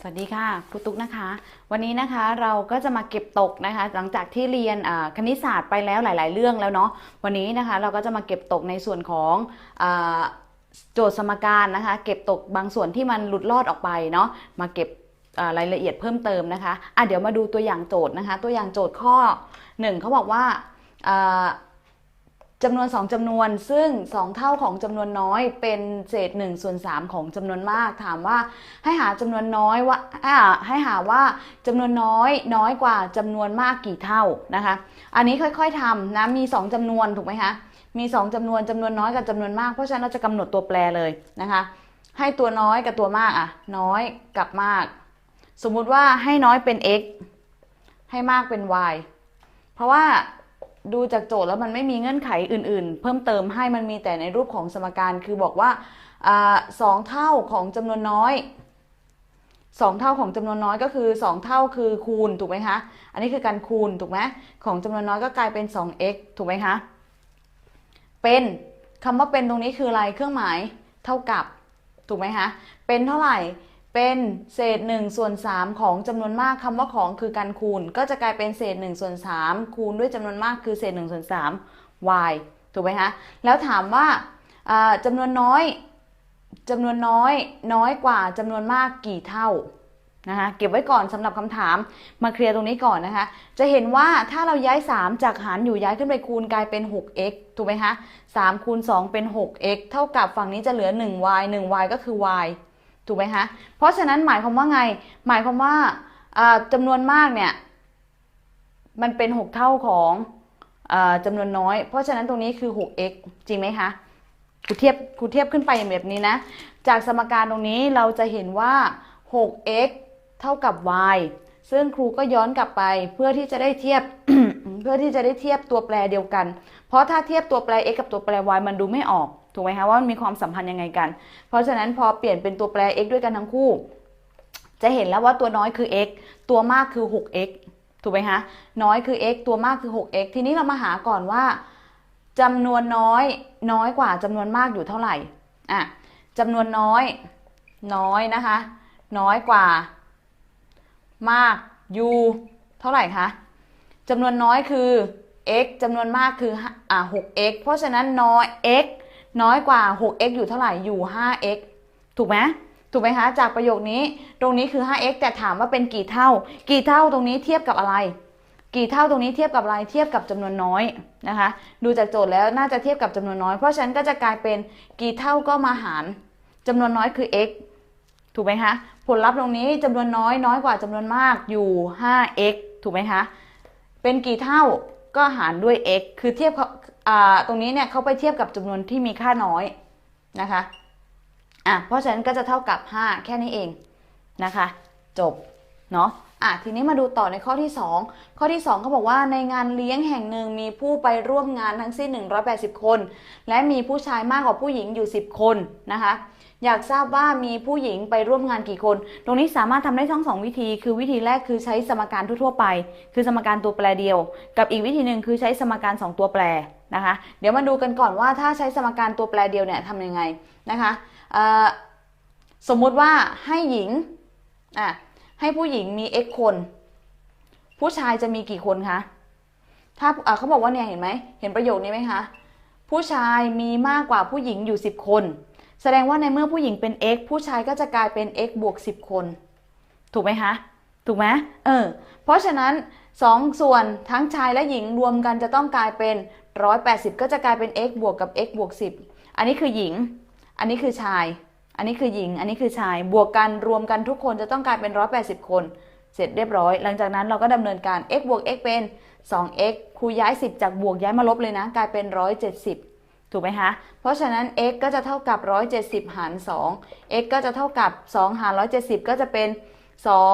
สวัสดีค่ะครูตุ๊กนะคะ วันนี้นะคะเราก็จะมาเก็บตกนะคะ หลังจากที่เรียนคณิตศาสตร์ไปแล้วหลาย ๆ เรื่องแล้วเนาะวันนี้นะคะเราก็จะมาเก็บตกในส่วนของอโจทย์สมการนะคะ เก็บตกบางส่วนที่มันหลุดลอดออกไปเนาะมาเก็บรายละเอียดเพิ่มเติมนะคะอะเดี๋ยวมาดูตัวอย่างโจทย์นะคะ ตัวอย่างโจทย์ข้อหนึ่งเขาบอกว่า จำนวน 2จำนวน ซึ่ง 2 เท่าของจำนวนน้อยเป็นเศษ1ส่วน3ของจำนวนมาก ถามว่าให้หาจำนวนน้อยว่าให้หาว่าจำนวนน้อยน้อยกว่าจำนวนมากกี่เท่านะคะ อันนี้ค่อยๆทำนะมี 2จำนวนถูกไหมคะมี 2จำนวนจำนวนน้อยกับจำนวนมาก เพราะฉะนั้นเราจะกำหนดตัวแปรเลยนะคะ ให้ตัวน้อยกับตัวมากอะน้อยกับมาก สมมุติว่าให้น้อยเป็น x ให้มากเป็น y เพราะว่า ดูจากโจทย์แล้วมันไม่มีเงื่อนไขอื่น ๆ เพิ่มเติมให้มันมีแต่ในรูปของสมการคือบอกว่าสองเท่าของจำนวนน้อยสองเท่าของจำนวนน้อยก็คือสองเท่าคือคูณถูกไหมคะ อันนี้คือการคูณถูกไหมของจำนวนน้อยก็กลายเป็น 2x ถูกไหมคะ เป็นคำว่าเป็นตรงนี้คืออะไรเครื่องหมายเท่ากับถูกไหมคะ เป็นเท่าไหร่ เป็นเศษ1ส่วน3ของจำนวนมากคำว่าของคือการคูณ ก็จะกลายเป็นเศษ1ส่วน3คูณด้วยจำนวนมากคือเศษ1ส่วน3 y ถูกไหมคะแล้วถามว่าอ่าจำนวนน้อยจำนวนน้อยน้อยกว่าจำนวนมากกี่เท่านะคะเก็บไว้ก่อนสำหรับคำถามมาเคลียร์ตรงนี้ก่อนนะคะ จะเห็นว่าถ้าเราย้าย 3 จากหารอยู่ย้ายขึ้นไปคูณกลายเป็น 6x ถูกไหมคะ3คูณ2เป็น 6x เท่ากับฝั่งนี้จะเหลือ 1y 1y ก็คือ y ถูกไหมคะเพราะฉะนั้นหมายความว่าไง หมายความว่าอ่าจำนวนมากเนี่ยมันเป็น 6 เท่าของอาจำนวนน้อย เพราะฉะนั้นตรงนี้คือ 6x จริงไหมคะครูเทียบครูเทียบขึ้นไปแบบนี้นะ จากสมการตรงนี้เราจะเห็นว่า 6x เท่ากับ y ซึ่งครูก็ย้อนกลับไปเพื่อที่จะได้เทียบเพื่อที่จะได้เทียบตัวแปรเดียวกัน เพราะถ้าเทียบตัวแปร x กับตัวแปร y มันดูไม่ออก ถูกไหมคะว่ามันมีความสัมพันธ์ยังไงกัน เพราะฉะนั้นพอเปลี่ยนเป็นตัวแปร x ด้วยกันทั้งคู่ จะเห็นแล้วว่าตัวน้อยคือ x ตัวมากคือ 6x ถูกไหมคะน้อยคือ x ตัวมากคือ 6x ทีนี้เรามาหาก่อนว่าจำนวนน้อยน้อยกว่าจำนวนมากอยู่เท่าไหร่อะจำนวนน้อยน้อยนะคะ น้อยกว่า มากอยู่เท่าไหร่คะจำนวนน้อยคือ x จำนวนมากคืออ่า 6x เพราะฉะนั้นน้อย x น้อยกว่า 6x อยู่เท่าไหร่อยู่ 5x ถูกไหมถูกไหมคะ จากประโยคนี้ตรงนี้คือ 5x แต่ถามว่าเป็นกี่เท่า กี่เท่าตรงนี้เทียบกับอะไร กี่เท่าตรงนี้เทียบกับอะไรเทียบกับจำนวนน้อยนะคะ ดูจากโจทย์แล้วน่าจะเทียบกับจำนวนน้อย เพราะฉะนั้นก็จะกลายเป็นกี่เท่าก็มาหารจำนวนน้อยคือ x ถูกไหมคะ ผลลัพธ์ตรงนี้จำนวนน้อยน้อยกว่าจำนวนมากอยู่ 5x ถูกไหมคะ เป็นกี่เท่าก็หารด้วย x คือเทียบ ตรงนี้เนี่ยเขาไปเทียบกับจำนวนที่มีค่าน้อยนะคะอะเพราะฉะนั้นก็จะเท่ากับ 5 แค่นี้เองนะคะ จบเนาะอะทีนี้มาดูต่อในข้อที่ 2 ข้อที่2เขาบอกว่าในงานเลี้ยงแห่งหนึ่งมีผู้ไปร่วมงานทั้งสิ้น 180 คน และมีผู้ชายมากกว่าผู้หญิงอยู่ 10 คนนะคะ อยากทราบว่ามีผู้หญิงไปร่วมงานกี่คน ตรงนี้สามารถทำได้ทั้งสองวิธี คือวิธีแรกคือใช้สมการทั่วๆไป คือสมการตัวแปรเดียว กับอีกวิธีหนึ่งคือใช้สมการ 2 ตัวแปรนะคะ เดี๋ยวมาดูกันก่อนว่าถ้าใช้สมการตัวแปรเดียวเนี่ยทำยังไงนะคะสมมุติว่าให้หญิงอะให้ผู้หญิงมี x คน ผู้ชายจะมีกี่คนคะถ้าเขาบอกว่าเนี่ยเห็นไหมเห็นประโยคนี้ไหมคะผู้ชายมีมากกว่าผู้หญิงอยู่ 10 คน แสดงว่าในเมื่อผู้หญิงเป็น x ผู้ชายก็จะกลายเป็น x บวก 10 คน ถูกไหมคะ ถูกไหมเออ เพราะฉะนั้น 2 ส่วนทั้งชายและหญิงรวมกันจะต้องกลายเป็น 180 ก็จะกลายเป็น x บวกกับ x บวก 10 อันนี้คือหญิง อันนี้คือชาย อันนี้คือหญิง อันนี้คือชาย บวกกันรวมกันทุกคนจะต้องกลายเป็น 180 คน เสร็จเรียบร้อย หลังจากนั้นเราก็ดำเนินการ x บวก x เป็น 2x ครูย้าย 10 จากบวกย้ายมาลบเลยนะ กลายเป็น 170 ถูกไหมคะเพราะฉะนั้น x ก็จะเท่ากับ 170 หาร 2 x ก็จะเท่ากับ 2 หาร 170 ก็จะเป็น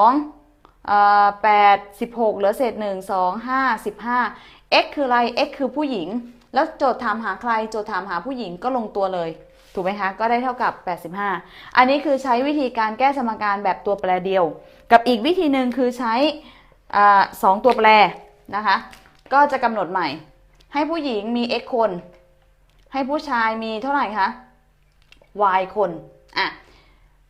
2เอ่อ8 16 เหลือเศษ 1 2 5 15 x คืออะไร x คือผู้หญิง แล้วโจทย์ถามหาใคร โจทย์ถามหาผู้หญิงก็ลงตัวเลย ถูกไหมคะ ก็ได้เท่ากับ 85 อันนี้คือใช้วิธีการแก้สมการแบบตัวแปรเดียว กับอีกวิธีหนึ่งคือใช้สองตัวแปรนะคะ ก็จะกำหนดใหม่ ให้ผู้หญิงมี x คน ให้ผู้ชายมีเท่าไหร่คะ y คนอะ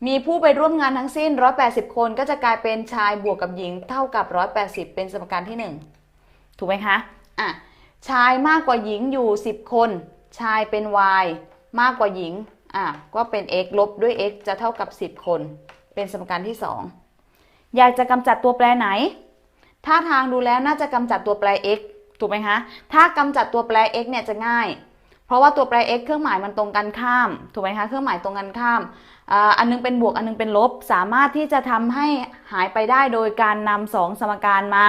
มีผู้ไปร่วมงานทั้งสิ้น 180 คนก็จะกลายเป็นชายบวกกับหญิงเท่ากับ 180 เป็นสมการที่ 1 ถูกไหมคะอะชายมากกว่าหญิงอยู่ 10 คน ชายเป็น y มากกว่าหญิงอะก็เป็น x ลบด้วย x จะเท่ากับ 10 คน เป็นสมการที่ 2 อยากจะกำจัดตัวแปรไหน ถ้าทางดูแล้วน่าจะกำจัดตัวแปร x ถูกไหมคะ ถ้ากำจัดตัวแปร x เนี่ยจะง่าย เพราะว่าตัวแปร x เครื่องหมายมันตรงกันข้าม ถูกไหมคะ เครื่องหมายตรงกันข้าม อันนึงเป็นบวก อันนึงเป็นลบ สามารถที่จะทำให้หายไปได้โดยการนำสองสมการมา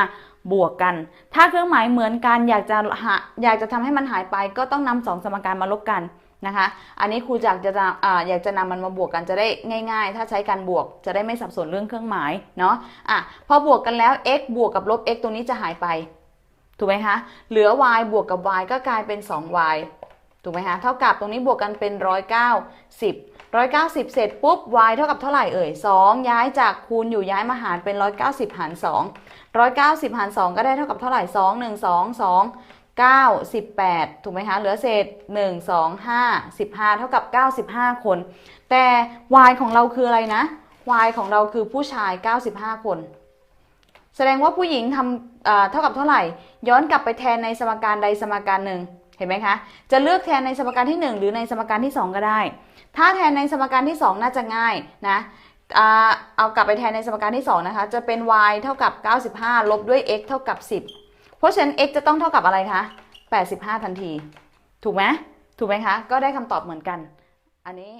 บวกกัน ถ้าเครื่องหมายเหมือนกันอยากจะหาอยากจะทำให้มันหายไปก็ต้องนำสองสมการมาลบกันนะคะ อันนี้ครูอยากจะอ่าอยากจะนำมันมาบวกกันจะได้ง่าย ๆ ถ้าใช้การบวกจะได้ไม่สับสนเรื่องเครื่องหมายเนาะ อะ พอบวกกันแล้ว x บวกกับลบ x ตรงนี้จะหายไป ถูกไหมคะ เหลือ y บวกกับ y ก็กลายเป็น 2y ถูกไหมคะเท่ากับตรงนี้บวกกันเป็น 190 190 เสร็จปุ๊บ y เท่ากับเท่าไหร่เอ่ย 2 ย้ายจากคูณอยู่ย้ายมาหารเป็น 190 หาร 2 190 หาร 2 ก็ได้เท่ากับเท่าไหร่ 2 1 2 2 9 18 ถูกไหมคะ เหลือเศษ 1 2 5 15 เท่ากับ 95 คน แต่ y ของเราคืออะไรนะ y ของเราคือผู้ชาย 95 คน แสดงว่าผู้หญิงทำเท่ากับเท่าไหร่ ย้อนกลับไปแทนในสมการใดสมการหนึ่ง เห็นไหมคะ จะเลือกแทนในสมการที่ 1 หรือในสมการที่ 2 ก็ได้ ถ้าแทนในสมการที่ 2 น่าจะง่ายนะเอากลับไปแทนในสมการที่ 2 นะคะ จะเป็น y เท่ากับ 95 ลบด้วย x เท่ากับ 10 เพราะฉะนั้น x จะต้องเท่ากับอะไรคะ 85 ทันที ถูกไหมถูกไหมคะ ก็ได้คำตอบเหมือนกัน อันนี้